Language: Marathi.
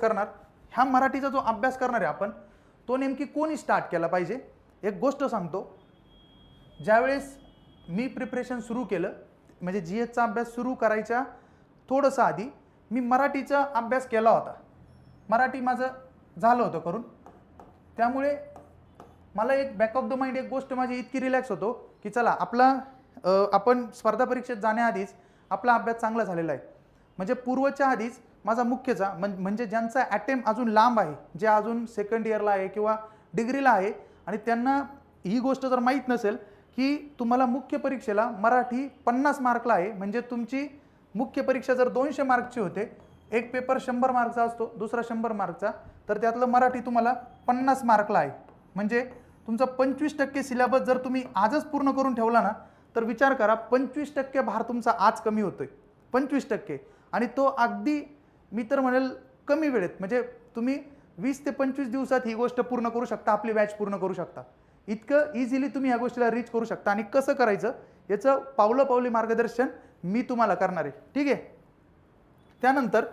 करणार ह्या मराठीचा जो अभ्यास करणार आहे आपण तो नेमकी कोणी स्टार्ट केला पाहिजे? एक गोष्ट सांगतो ज्यावेळेस मी प्रिपरेशन सुरू केलं म्हणजे जी एचचा अभ्यास सुरू करायच्या थोडंसं आधी मी मराठीचा अभ्यास केला होता. मराठी माझं झालं होतं करून. त्यामुळे मला एक बॅक ऑफ द माइंड एक गोष्ट माझी इतकी रिलॅक्स होतो की चला आपला आपण स्पर्धा परीक्षेत जाण्याआधीच आपला अभ्यास चांगला झालेला आहे. म्हणजे पूर्वच्या आधीच माझा मुख्यचा म्हणजे ज्यांचा अटेम्प अजून लांब आहे जे अजून सेकंड इयरला आहे किंवा डिग्रीला आहे आणि त्यांना ही गोष्ट जर माहीत नसेल की तुम्हाला मुख्य परीक्षेला मराठी पन्नास मार्कला आहे म्हणजे तुमची मुख्य परीक्षा जर दोनशे मार्कची होते एक पेपर शंभर मार्कचा असतो दुसरा शंभर मार्कचा तर त्यातलं मराठी तुम्हाला पन्नास मार्कला आहे. म्हणजे तुमचा पंचवीस टक्के सिलेबस जर तुम्ही आजच पूर्ण करून ठेवला ना तर विचार करा पंचवीस टक्के भार तुमचा आज कमी होतोय. पंचवीस टक्के. आणि तो अगदी मी तर म्हणेल कमी वेळेत. म्हणजे तुम्ही वीस ते पंचवीस दिवसात ही गोष्ट पूर्ण करू शकता आपली बॅच पूर्ण करू शकता. इतकं इझिली तुम्ही या गोष्टीला रीच करू शकता. आणि कसं करायचं? याचं पावलं पावली मार्गदर्शन मी तुम्हाला करणार आहे. ठीक आहे? त्यानंतर